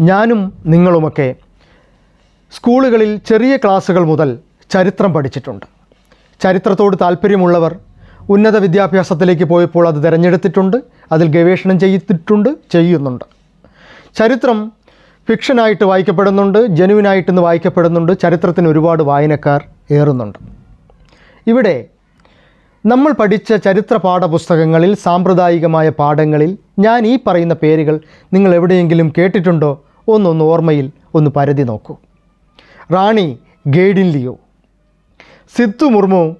ഞാനും നിങ്ങളുമൊക്കെ സ്കൂളുകളിൽ ചെറിയ ക്ലാസ്സുകൾ മുതൽ ചരിത്രം പഠിച്ചിട്ടുണ്ട്. ചരിത്രത്തോട് താല്പര്യമുള്ളവർ ഉന്നത വിദ്യാഭ്യാസത്തിലേക്ക് പോയപ്പോൾ അത് തിരഞ്ഞെടുത്തിട്ടുണ്ട് അതിൽ ഗവേഷണം ചെയ്തിട്ടുണ്ട് ചെയ്യുന്നുണ്ട്. ചരിത്രം ഫിക്ഷനായിട്ട് വായിക്കപ്പെടുന്നുണ്ട് ജനുവിനായിട്ടെന്ന് വായിക്കപ്പെടുന്നുണ്ട് ചരിത്രത്തിന് ഒരുപാട് വായനക്കാർ ഏറുന്നുണ്ട്. ഇവിടെ നമ്മൾ പഠിച്ച ചരിത്ര പാഠപുസ്തകങ്ങളിൽ സാമ്പ്രദായികമായ പാഠങ്ങളിൽ ഞാൻ ഈ പറയുന്ന പേരുകൾ നിങ്ങൾ എവിടെയെങ്കിലും കേട്ടിട്ടുണ്ടോ? ഒന്നൊന്ന് ഓർമ്മയിൽ ഒന്ന് പരതി നോക്കൂ. റാണി ഗേഡിൻ ലിയോ. സിദ്ധു മുർമു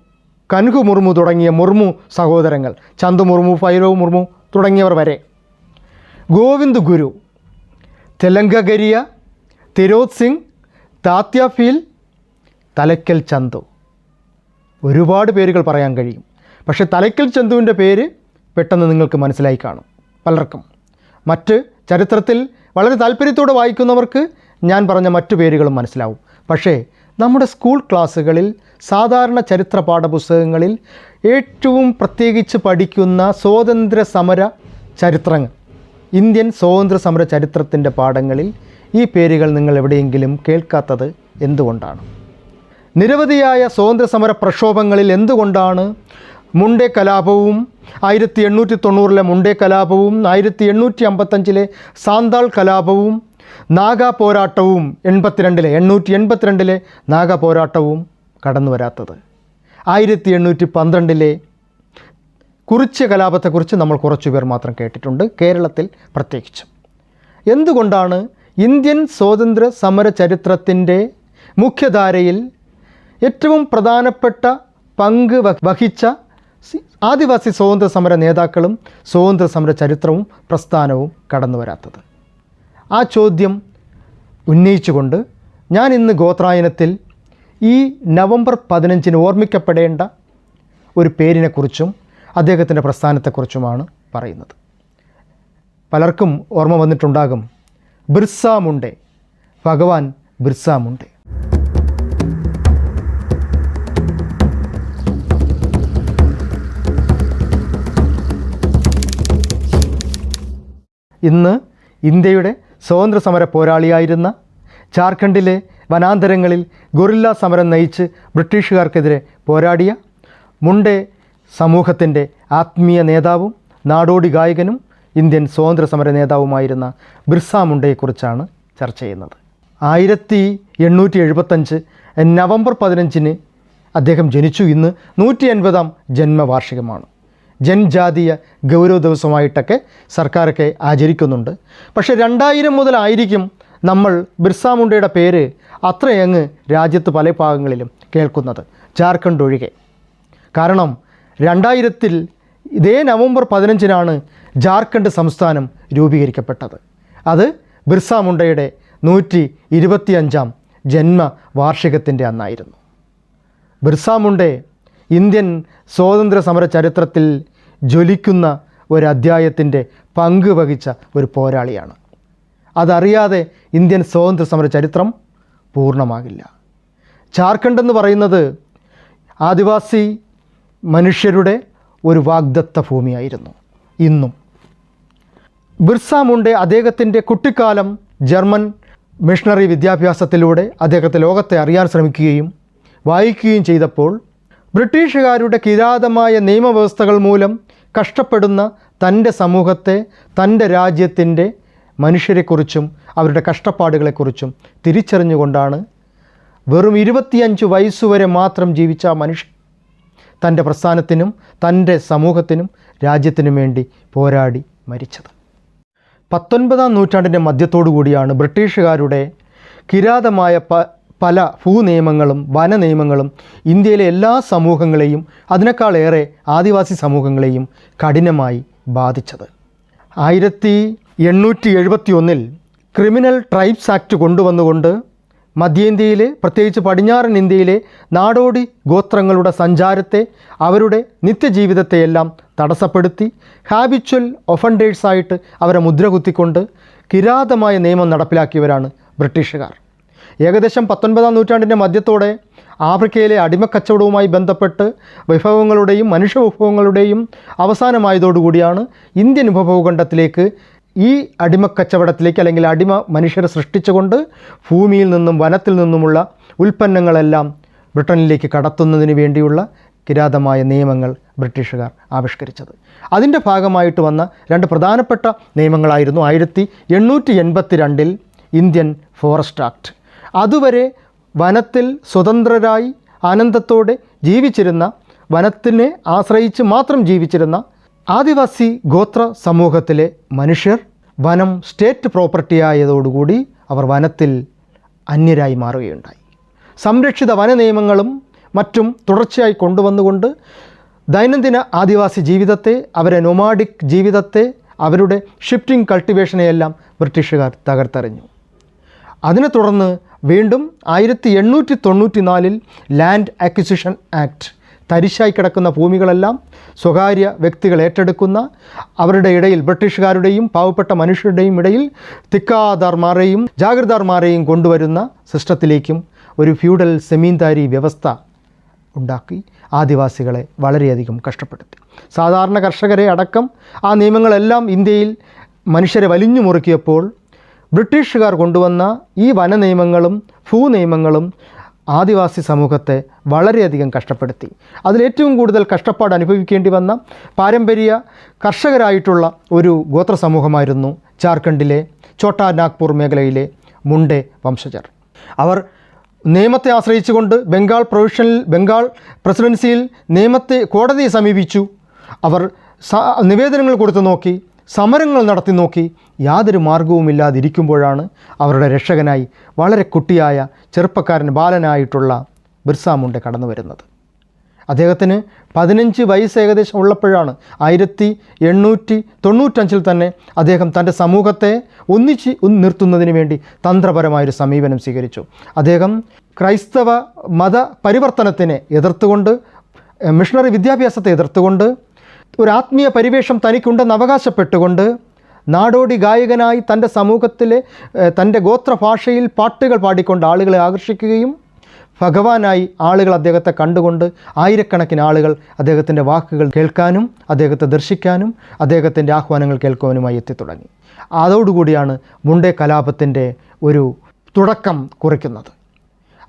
കൻഹു മുർമു തുടങ്ങിയ മുർമു സഹോദരങ്ങൾ ചന്തു മുർമു ഭൈരവ് മുർമു തുടങ്ങിയവർ വരെ. ഗോവിന്ദ് ഗുരു തെലങ്കഗരിയ തിരോത് സിംഗ് താത്യാഫീൽ തലക്കൽ ചന്തു. ഒരുപാട് പേരുകൾ പറയാൻ കഴിയും. പക്ഷേ തലക്കൽ ചന്തുവിന്റെ പേര് പെട്ടെന്ന് നിങ്ങൾക്ക് മനസ്സിലായി കാണും. പലർക്കും. മറ്റ് ചരിത്രത്തിൽ വളരെ താല്പര്യത്തോടെ വായിക്കുന്നവർക്ക് ഞാൻ പറഞ്ഞ മറ്റു പേരുകളും മനസ്സിലാവും. പക്ഷേ നമ്മുടെ സ്കൂൾ ക്ലാസ്സുകളിൽ സാധാരണ ചരിത്ര പാഠപുസ്തകങ്ങളിൽ ഏറ്റവും പ്രത്യേകിച്ച് പഠിക്കുന്ന സ്വാതന്ത്ര്യ സമര ചരിത്രങ്ങൾ ഇന്ത്യൻ സ്വാതന്ത്ര്യ സമര ചരിത്രത്തിന്റെ പാഠങ്ങളിൽ ഈ പേരുകൾ നിങ്ങൾ എവിടെയെങ്കിലും കേൾക്കാത്തത് എന്തുകൊണ്ടാണ്? നിരവധിയായ സ്വാതന്ത്ര്യ സമര പ്രക്ഷോഭങ്ങളിൽ എന്തുകൊണ്ടാണ് മുണ്ടേ കലാപവും ആയിരത്തി എണ്ണൂറ്റി തൊണ്ണൂറിലെ മുണ്ടേ കലാപവും ആയിരത്തി എണ്ണൂറ്റി അമ്പത്തഞ്ചിലെ സാന്താൾ കലാപവും നാഗ പോരാട്ടവും എൺപത്തിരണ്ടിലെ എണ്ണൂറ്റി എൺപത്തിരണ്ടിലെ നാഗ പോരാട്ടവും കടന്നു വരാത്തത് ആയിരത്തി എണ്ണൂറ്റി പന്ത്രണ്ടിലെ കുറിച്ച് കലാപത്തെക്കുറിച്ച് നമ്മൾ കുറച്ചു പേർ മാത്രം കേട്ടിട്ടുണ്ട് കേരളത്തിൽ പ്രത്യേകിച്ചും. എന്തുകൊണ്ടാണ് ഇന്ത്യൻ സ്വാതന്ത്ര്യ സമര ചരിത്രത്തിന്റെ മുഖ്യധാരയിൽ ഏറ്റവും പ്രധാനപ്പെട്ട പങ്ക് വഹിച്ച ആദിവാസി സ്വാതന്ത്ര്യ സമര നേതാക്കളും സ്വാതന്ത്ര്യ സമര ചരിത്രവും പ്രസ്ഥാനവും കടന്നു വരാത്തത്. ആ ചോദ്യം ഉന്നയിച്ചുകൊണ്ട് ഞാൻ ഇന്ന് ഗോത്രായനത്തിൽ ഈ നവംബർ പതിനഞ്ചിന് ഓർമ്മിക്കപ്പെടേണ്ട ഒരു പേരിനെക്കുറിച്ചും അദ്ദേഹത്തിന്റെ പ്രസ്ഥാനത്തെക്കുറിച്ചുമാണ് പറയുന്നത്. പലർക്കും ഓർമ്മ വന്നിട്ടുണ്ടാകും ബിർസ മുണ്ടേ ഭഗവാൻ ബിർസ മുണ്ടെ. ഇന്ന് ഇന്ത്യയുടെ സ്വാതന്ത്ര്യ സമര പോരാളിയായിരുന്ന ജാർഖണ്ഡിലെ വനാന്തരങ്ങളിൽ ഗൊറില്ല സമരം നയിച്ച് ബ്രിട്ടീഷുകാർക്കെതിരെ പോരാടിയ മുണ്ടെ സമൂഹത്തിന്റെ ആത്മീയ നേതാവും നാടോടി ഗായകനും ഇന്ത്യൻ സ്വാതന്ത്ര്യ സമര നേതാവുമായിരുന്ന ബിർസ മുണ്ടയെക്കുറിച്ചാണ് ചർച്ച ചെയ്യുന്നത്. ആയിരത്തി എണ്ണൂറ്റി എഴുപത്തഞ്ച് നവംബർ പതിനഞ്ചിന് അദ്ദേഹം ജനിച്ചു. ഇന്ന് നൂറ്റി അൻപതാം ജന്മവാർഷികമാണ്. ജൻജാതീയ ഗൗരവ ദിവസമായിട്ടൊക്കെ സർക്കാരൊക്കെ ആചരിക്കുന്നുണ്ട്. പക്ഷേ രണ്ടായിരം മുതലായിരിക്കും നമ്മൾ ബിർസ മുണ്ടയുടെ പേര് അത്രയങ്ങ് രാജ്യത്ത് പല ഭാഗങ്ങളിലും കേൾക്കുന്നത് ജാർഖണ്ഡ് ഒഴികെ. കാരണം രണ്ടായിരത്തിൽ ഇതേ നവംബർ പതിനഞ്ചിനാണ് ജാർഖണ്ഡ് സംസ്ഥാനം രൂപീകരിക്കപ്പെട്ടത്. അത് ബിർസ മുണ്ടയുടെ നൂറ്റി ഇരുപത്തിയഞ്ചാം ജന്മവാർഷികത്തിന്റെ അന്നായിരുന്നു. ബിർസ മുണ്ടെ ഇന്ത്യൻ സ്വാതന്ത്ര്യ സമര ചരിത്രത്തിൽ ജ്വലിക്കുന്ന ഒരു അധ്യായത്തിന്റെ പങ്ക് വഹിച്ച ഒരു പോരാളിയാണ്. അതറിയാതെ ഇന്ത്യൻ സ്വാതന്ത്ര്യ സമര ചരിത്രം പൂർണമാകില്ല. ജാർഖണ്ഡ് എന്ന് പറയുന്നത് ആദിവാസി മനുഷ്യരുടെ ഒരു വാഗ്ദത്ത ഭൂമിയായിരുന്നു. ഇന്നും. ബിർസ മുണ്ടെ അദ്ദേഹത്തിന്റെ കുട്ടിക്കാലം ജർമ്മൻ മിഷണറി വിദ്യാഭ്യാസത്തിലൂടെ അദ്ദേഹത്തെ ലോകത്തെ അറിയാൻ ശ്രമിക്കുകയും വായിക്കുകയും ചെയ്തപ്പോൾ ബ്രിട്ടീഷുകാരുടെ കിരാതമായ നിയമവ്യവസ്ഥകൾ മൂലം കഷ്ടപ്പെടുന്ന തന്റെ സമൂഹത്തെ തന്റെ രാജ്യത്തിന്റെ മനുഷ്യരെക്കുറിച്ചും അവരുടെ കഷ്ടപ്പാടുകളെക്കുറിച്ചും തിരിച്ചറിഞ്ഞുകൊണ്ടാണ് വെറും ഇരുപത്തിയഞ്ച് വയസ്സുവരെ മാത്രം ജീവിച്ച മനുഷ്യൻ തന്റെ പ്രസ്ഥാനത്തിനും തന്റെ സമൂഹത്തിനും രാജ്യത്തിനും വേണ്ടി പോരാടി മരിച്ചത്. പത്തൊൻപതാം നൂറ്റാണ്ടിന്റെ മധ്യത്തോടു കൂടിയാണ് ബ്രിട്ടീഷുകാരുടെ കിരാതമായ പല ഭൂനിയമങ്ങളും വന നിയമങ്ങളും ഇന്ത്യയിലെ എല്ലാ സമൂഹങ്ങളെയും അതിനേക്കാളേറെ ആദിവാസി സമൂഹങ്ങളെയും കഠിനമായി ബാധിച്ചത്. ആയിരത്തി എണ്ണൂറ്റി എഴുപത്തി ഒന്നിൽ ക്രിമിനൽ ട്രൈബ്സ് ആക്ട് കൊണ്ടുവന്നുകൊണ്ട് മധ്യേന്ത്യയിലെ പ്രത്യേകിച്ച് പടിഞ്ഞാറൻ ഇന്ത്യയിലെ നാടോടി ഗോത്രങ്ങളുടെ സഞ്ചാരത്തെ അവരുടെ നിത്യജീവിതത്തെയെല്ലാം തടസ്സപ്പെടുത്തി ഹാബിച്വൽ ഒഫൻഡേഴ്സായിട്ട് അവരെ മുദ്രകുത്തിക്കൊണ്ട് കിരാതമായ നിയമം നടപ്പിലാക്കിയവരാണ് ബ്രിട്ടീഷുകാർ. ഏകദേശം പത്തൊൻപതാം നൂറ്റാണ്ടിന്റെ മധ്യത്തോടെ ആഫ്രിക്കയിലെ അടിമക്കച്ചവടവുമായി ബന്ധപ്പെട്ട് വിഭവങ്ങളുടെയും മനുഷ്യ വിഭവങ്ങളുടെയും അവസാനമായതോടുകൂടിയാണ് ഇന്ത്യൻ ഉപഭൂഖണ്ഡത്തിലേക്ക് ഈ അടിമക്കച്ചവടത്തിലേക്ക് അല്ലെങ്കിൽ അടിമ മനുഷ്യരെ സൃഷ്ടിച്ചുകൊണ്ട് ഭൂമിയിൽ നിന്നും വനത്തിൽ നിന്നുമുള്ള ഉൽപ്പന്നങ്ങളെല്ലാം ബ്രിട്ടനിലേക്ക് കടത്തുന്നതിന് വേണ്ടിയുള്ള കിരാതമായ നിയമങ്ങൾ ബ്രിട്ടീഷുകാർ ആവിഷ്കരിച്ചത്. അതിന്റെ ഭാഗമായിട്ട് വന്ന രണ്ട് പ്രധാനപ്പെട്ട നിയമങ്ങളായിരുന്നു ആയിരത്തി എണ്ണൂറ്റി എൺപത്തി രണ്ടിൽ ഇന്ത്യൻ ഫോറസ്റ്റ് ആക്ട്. അതുവരെ വനത്തിൽ സ്വതന്ത്രരായി ആനന്ദത്തോടെ ജീവിച്ചിരുന്ന വനത്തിനെ ആശ്രയിച്ച് മാത്രം ജീവിച്ചിരുന്ന ആദിവാസി ഗോത്ര സമൂഹത്തിലെ മനുഷ്യർ വനം സ്റ്റേറ്റ് പ്രോപ്പർട്ടി ആയതോടുകൂടി അവർ വനത്തിൽ അന്യരായി മാറുകയുണ്ടായി. സംരക്ഷിത വന നിയമങ്ങളും മറ്റും തുടർച്ചയായി കൊണ്ടുവന്നുകൊണ്ട് ദൈനംദിന ആദിവാസി ജീവിതത്തെ അവരെ നൊമാഡിക് ജീവിതത്തെ അവരുടെ ഷിഫ്റ്റിംഗ് കൾട്ടിവേഷനെയെല്ലാം ബ്രിട്ടീഷുകാർ തകർത്തെറിഞ്ഞു. അതിനെ തുടർന്ന് വീണ്ടും ആയിരത്തി എണ്ണൂറ്റി തൊണ്ണൂറ്റി നാലിൽ ലാൻഡ് അക്വിസിഷൻ ആക്ട് തരിശായി കിടക്കുന്ന ഭൂമികളെല്ലാം സ്വകാര്യ വ്യക്തികൾ ഏറ്റെടുക്കുന്ന അവരുടെ ഇടയിൽ ബ്രിട്ടീഷുകാരുടെയും പാവപ്പെട്ട മനുഷ്യരുടെയും ഇടയിൽ തിക്കാദാർമാരെയും ജാഗ്രതാർമാരെയും കൊണ്ടുവരുന്ന സിസ്റ്റത്തിലേക്കും ഒരു ഫ്യൂഡൽ സെമീന്ദാരി വ്യവസ്ഥ ഉണ്ടാക്കി ആദിവാസികളെ വളരെയധികം കഷ്ടപ്പെടുത്തി. സാധാരണ കർഷകരെ അടക്കം ആ നിയമങ്ങളെല്ലാം ഇന്ത്യയിൽ മനുഷ്യരെ വലിഞ്ഞു മുറുക്കിയപ്പോൾ ബ്രിട്ടീഷുകാർ കൊണ്ടുവന്ന ഈ വന നിയമങ്ങളും ഭൂ നിയമങ്ങളും ആദിവാസി സമൂഹത്തെ വളരെയധികം കഷ്ടപ്പെടുത്തി. അതിലേറ്റവും കൂടുതൽ കഷ്ടപ്പാട് അനുഭവിക്കേണ്ടി വന്ന പാരമ്പര്യ കർഷകരായിട്ടുള്ള ഒരു ഗോത്ര സമൂഹമായിരുന്നു ജാർഖണ്ഡിലെ ഛോട്ടാ നാഗ്പൂർ മേഖലയിലെ മുണ്ടെ വംശജർ. അവർ നിയമത്തെ ആശ്രയിച്ചുകൊണ്ട് ബംഗാൾ പ്രൊവിഷണൽ ബംഗാൾ പ്രസിഡൻസിയിൽ നിയമത്തെ കോടതിയെ സമീപിച്ചു. അവർ നിവേദനങ്ങൾ കൊടുത്തു നോക്കി. സമരങ്ങൾ നടത്തി നോക്കി യാതൊരു മാർഗവുമില്ലാതിരിക്കുമ്പോഴാണ് അവരുടെ രക്ഷകനായി വളരെ കുട്ടിയായ ചെറുപ്പക്കാരൻ ബാലനായിട്ടുള്ള ബിർസാമുണ്ട കടന്നു വരുന്നത്. അദ്ദേഹത്തിന് പതിനഞ്ച് വയസ്സ് ഏകദേശം ഉള്ളപ്പോഴാണ് ആയിരത്തി എണ്ണൂറ്റി തൊണ്ണൂറ്റഞ്ചിൽ തന്നെ അദ്ദേഹം തന്റെ സമൂഹത്തെ ഒന്നിച്ച് ഒന്ന് നിർത്തുന്നതിന് വേണ്ടി തന്ത്രപരമായൊരു സമീപനം സ്വീകരിച്ചു. അദ്ദേഹം ക്രൈസ്തവ മത പരിവർത്തനത്തിനെ എതിർത്തുകൊണ്ട് മിഷണറി വിദ്യാഭ്യാസത്തെ എതിർത്തുകൊണ്ട് ഒരു ആത്മീയ പരിവേഷം തനിക്കുണ്ടെന്ന് അവകാശപ്പെട്ടുകൊണ്ട് നാടോടി ഗായകനായി തന്റെ സമൂഹത്തിലെ തന്റെ ഗോത്രഭാഷയിൽ പാട്ടുകൾ പാടിക്കൊണ്ട് ആളുകളെ ആകർഷിക്കുകയും ഭഗവാനായി ആളുകൾ അദ്ദേഹത്തെ കണ്ടുകൊണ്ട് ആയിരക്കണക്കിന് ആളുകൾ അദ്ദേഹത്തിന്റെ വാക്കുകൾ കേൾക്കാനും അദ്ദേഹത്തെ ദർശിക്കാനും അദ്ദേഹത്തിന്റെ ആഹ്വാനങ്ങൾ കേൾക്കുവാനുമായി എത്തിത്തുടങ്ങി. അതോടുകൂടിയാണ് മുണ്ടേ കലാപത്തിന്റെ ഒരു തുടക്കം കുറിക്കുന്നത്.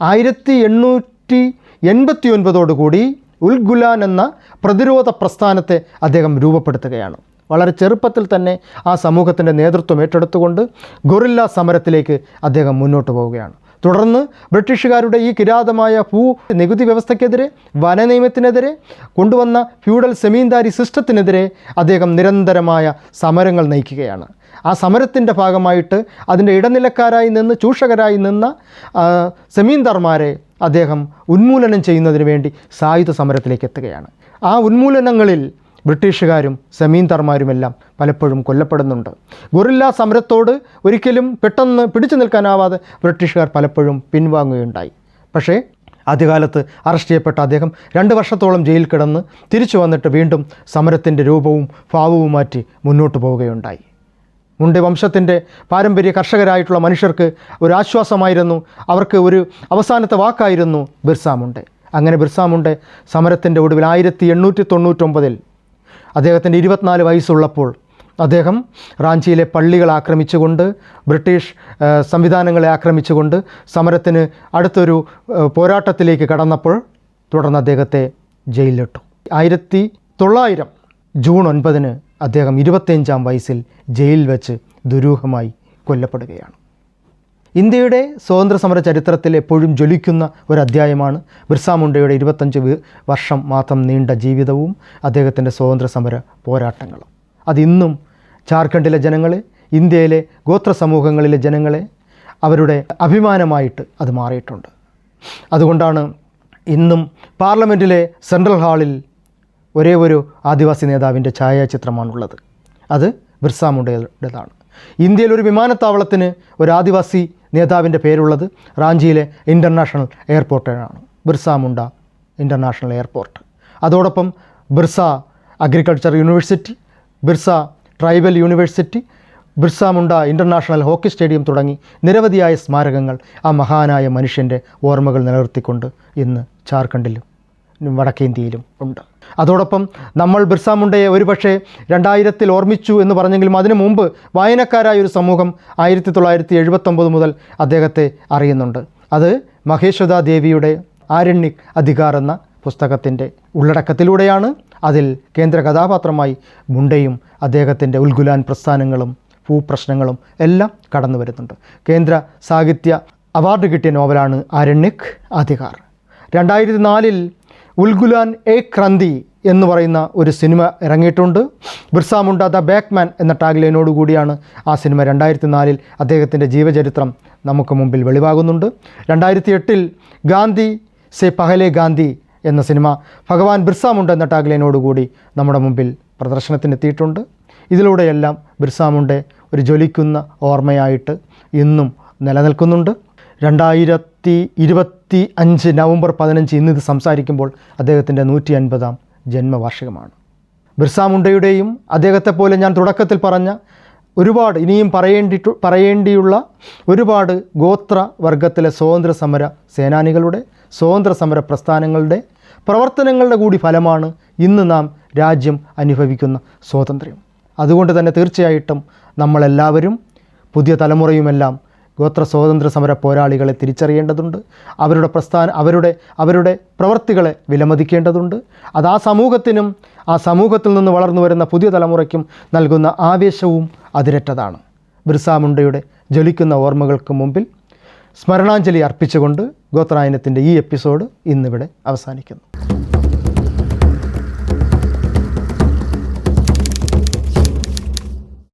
ആയിരത്തി എണ്ണൂറ്റി എൺപത്തി ഒൻപതോടുകൂടി ഉൽഗുലാൻ എന്ന പ്രതിരോധ പ്രസ്ഥാനത്തെ അദ്ദേഹം രൂപപ്പെടുത്തുകയാണ്. വളരെ ചെറുപ്പത്തിൽ തന്നെ ആ സമൂഹത്തിന്റെ നേതൃത്വം ഏറ്റെടുത്തുകൊണ്ട് ഗൊറില്ല സമരത്തിലേക്ക് അദ്ദേഹം മുന്നോട്ട് പോവുകയാണ്. തുടർന്ന് ബ്രിട്ടീഷുകാരുടെ ഈ കിരാതമായ ഭൂ നികുതി വ്യവസ്ഥയ്ക്കെതിരെ വനനിയമത്തിനെതിരെ കൊണ്ടുവന്ന ഫ്യൂഡൽ സെമീന്ദാരി സിസ്റ്റത്തിനെതിരെ അദ്ദേഹം നിരന്തരമായ സമരങ്ങൾ നയിക്കുകയാണ്. ആ സമരത്തിന്റെ ഭാഗമായിട്ട് അതിന്റെ ഇടനിലക്കാരായി നിന്ന് ചൂഷകരായി നിന്ന സെമീന്ദാർമാരെ അദ്ദേഹം ഉന്മൂലനം ചെയ്യുന്നതിന് വേണ്ടി സായുധ സമരത്തിലേക്ക് എത്തുകയാണ്. ആ ഉന്മൂലനങ്ങളിൽ ബ്രിട്ടീഷുകാരും സെമീന്ദാർമാരുമെല്ലാം പലപ്പോഴും കൊല്ലപ്പെടുന്നുണ്ട്. ഗൊറില്ല സമരത്തോട് ഒരിക്കലും പെട്ടെന്ന് പിടിച്ചു നിൽക്കാനാവാതെ ബ്രിട്ടീഷുകാർ പലപ്പോഴും പിൻവാങ്ങുകയുണ്ടായി. പക്ഷേ ആദ്യകാലത്ത് അറസ്റ്റ് ചെയ്യപ്പെട്ട അദ്ദേഹം രണ്ട് വർഷത്തോളം ജയിലിൽ കിടന്ന് തിരിച്ചു വന്നിട്ട് വീണ്ടും സമരത്തിന്റെ രൂപവും ഭാവവും മാറ്റി മുന്നോട്ട് പോവുകയുണ്ടായി. മുണ്ടെ വംശത്തിന്റെ പാരമ്പര്യ കർഷകരായിട്ടുള്ള മനുഷ്യർക്ക് ഒരു ആശ്വാസമായിരുന്നു അവർക്ക് ഒരു അവസാനത്തെ വാക്കായിരുന്നു ബിർസാമുണ്ടെ. അങ്ങനെ ബിർസാമുണ്ടെ സമരത്തിന്റെ ഒടുവിൽ ആയിരത്തി എണ്ണൂറ്റി തൊണ്ണൂറ്റൊമ്പതിൽ അദ്ദേഹത്തിന്റെ ഇരുപത്തിനാല് വയസ്സുള്ളപ്പോൾ അദ്ദേഹം റാഞ്ചിയിലെ പള്ളികൾ ആക്രമിച്ചുകൊണ്ട് ബ്രിട്ടീഷ് സംവിധാനങ്ങളെ ആക്രമിച്ചുകൊണ്ട് സമരത്തിന് അടുത്തൊരു പോരാട്ടത്തിലേക്ക് കടന്നപ്പോൾ തുടർന്ന് അദ്ദേഹത്തെ ജയിലിലിട്ടു. ആയിരത്തി തൊള്ളായിരം ജൂൺ ഒൻപതിന് അദ്ദേഹം ഇരുപത്തിയഞ്ചാം വയസ്സിൽ ജയിലിൽ വെച്ച് ദുരൂഹമായി കൊല്ലപ്പെടുകയാണ്. ഇന്ത്യയുടെ സ്വാതന്ത്ര്യ സമര ചരിത്രത്തിൽ എപ്പോഴും ജ്വലിക്കുന്ന ഒരു അധ്യായമാണ് ബിർസ മുണ്ടയുടെ ഇരുപത്തഞ്ച് വർഷം മാത്രം നീണ്ട ജീവിതവും അദ്ദേഹത്തിന്റെ സ്വാതന്ത്ര്യ സമര പോരാട്ടങ്ങളും. അതിന്നും ജാർഖണ്ഡിലെ ജനങ്ങളെ ഇന്ത്യയിലെ ഗോത്ര സമൂഹങ്ങളിലെ ജനങ്ങളെ അവരുടെ അഭിമാനമായിട്ട് അത് മാറിയിട്ടുണ്ട്. അതുകൊണ്ടാണ് ഇന്നും പാർലമെന്റിലെ സെൻട്രൽ ഹാളിൽ ഒരേ ഒരു ആദിവാസി നേതാവിന്റെ ഛായാചിത്രമാണുള്ളത്. അത് ബിർസ മുണ്ടയുടേതാണ്. ഇന്ത്യയിൽ ഒരു വിമാനത്താവളത്തിന് ഒരു ആദിവാസി നേതാവിന്റെ പേരുള്ളത് റാഞ്ചിയിലെ international എയർപോർട്ടിനാണ്. Birsa Munda international airport. അതോടൊപ്പം Birsa agriculture university Birsa tribal university Birsa Munda international hockey stadium തുടങ്ങി നിരവധിയായ സ്മാരകങ്ങൾ ആ മഹാനായ മനുഷ്യന്റെ ഓർമ്മകൾ നിലനിർത്തിക്കൊണ്ട് ഇന്ന് ജാർഖണ്ഡിലും വടക്കേന്ത്യയിലും ഉണ്ട്. അതോടൊപ്പം നമ്മൾ ബിർസ മുണ്ടയെ ഒരുപക്ഷെ രണ്ടായിരത്തിൽ ഓർമ്മിച്ചു എന്ന് പറഞ്ഞെങ്കിലും അതിനു മുമ്പ് വായനക്കാരായ ഒരു സമൂഹം ആയിരത്തി തൊള്ളായിരത്തി എഴുപത്തൊമ്പത് മുതൽ അദ്ദേഹത്തെ അറിയുന്നുണ്ട്. അത് മഹേശ്വദാ ദേവിയുടെ ആരണ്യക് അധികാർ എന്ന പുസ്തകത്തിന്റെ ഉള്ളടക്കത്തിലൂടെയാണ്. അതിൽ കേന്ദ്ര കഥാപാത്രമായി മുണ്ടയും അദ്ദേഹത്തിന്റെ ഉൽഗുലാൻ പ്രസ്ഥാനങ്ങളും ഭൂപ്രശ്നങ്ങളും എല്ലാം കടന്നു വരുന്നുണ്ട്. കേന്ദ്ര സാഹിത്യ അവാർഡ് കിട്ടിയ നോവലാണ് ആരണ്യക് അധികാർ. രണ്ടായിരത്തി നാലിൽ ഉൽഗുലാൻ എ ക്രന്തി എന്ന് പറയുന്ന ഒരു സിനിമ ഇറങ്ങിയിട്ടുണ്ട്. ബിർസ മുണ്ട ദ ബാക്ക്മാൻ എന്ന ടാഗ്ലൈനോട് കൂടിയാണ് ആ സിനിമ രണ്ടായിരത്തി നാലിൽ അദ്ദേഹത്തിന്റെ ജീവചരിത്രം നമുക്ക് മുമ്പിൽ വെളിവാകുന്നുണ്ട്. രണ്ടായിരത്തി എട്ടിൽ ഗാന്ധി സെ പഹലെ ഗാന്ധി എന്ന സിനിമ ഭഗവാൻ ബിർസ മുണ്ട എന്ന ടാഗ്ലൈനോട് കൂടി നമ്മുടെ മുമ്പിൽ പ്രദർശനത്തിനെത്തിയിട്ടുണ്ട്. ഇതിലൂടെയെല്ലാം ബിർസ മുണ്ടെ ഒരു ജ്വലിക്കുന്ന ഓർമ്മയായിട്ട് ഇന്നും നിലനിൽക്കുന്നുണ്ട്. രണ്ടായിരത്തി ഇരുപത്തി അഞ്ച് നവംബർ പതിനഞ്ച് ഇന്ന് ഇത് സംസാരിക്കുമ്പോൾ അദ്ദേഹത്തിന്റെ നൂറ്റി അൻപതാം ജന്മവാർഷികമാണ്. ബിർസ മുണ്ടയുടെയും അദ്ദേഹത്തെ പോലെ ഞാൻ തുടക്കത്തിൽ പറഞ്ഞ ഒരുപാട് ഇനിയും പറയേണ്ടി പറയേണ്ടിയുള്ള ഒരുപാട് ഗോത്ര വർഗത്തിലെ സ്വാതന്ത്ര്യ സമര സേനാനികളുടെ സ്വാതന്ത്ര്യ സമര പ്രസ്ഥാനങ്ങളുടെ പ്രവർത്തനങ്ങളുടെ കൂടി ഫലമാണ് ഇന്ന് നാം രാജ്യം അനുഭവിക്കുന്ന സ്വാതന്ത്ര്യം. അതുകൊണ്ട് തന്നെ തീർച്ചയായിട്ടും നമ്മളെല്ലാവരും പുതിയ തലമുറയുമെല്ലാം ഗോത്ര സ്വാതന്ത്ര്യ സമര പോരാളികളെ തിരിച്ചറിയേണ്ടതുണ്ട്. അവരുടെ പ്രസ്ഥാന അവരുടെ അവരുടെ പ്രവർത്തികളെ വിലമതിക്കേണ്ടതുണ്ട്. അത് ആ സമൂഹത്തിനും ആ സമൂഹത്തിൽ നിന്ന് വളർന്നു വരുന്ന പുതിയ തലമുറയ്ക്കും നൽകുന്ന ആവേശവും അതിരറ്റതാണ് ബിർസാമുണ്ടയുടെ ജ്വലിക്കുന്ന ഓർമ്മകൾക്ക് മുമ്പിൽ സ്മരണാഞ്ജലി അർപ്പിച്ചുകൊണ്ട് ഗോത്രായനത്തിന്റെ ഈ എപ്പിസോഡ് ഇന്നിവിടെ അവസാനിക്കുന്നു.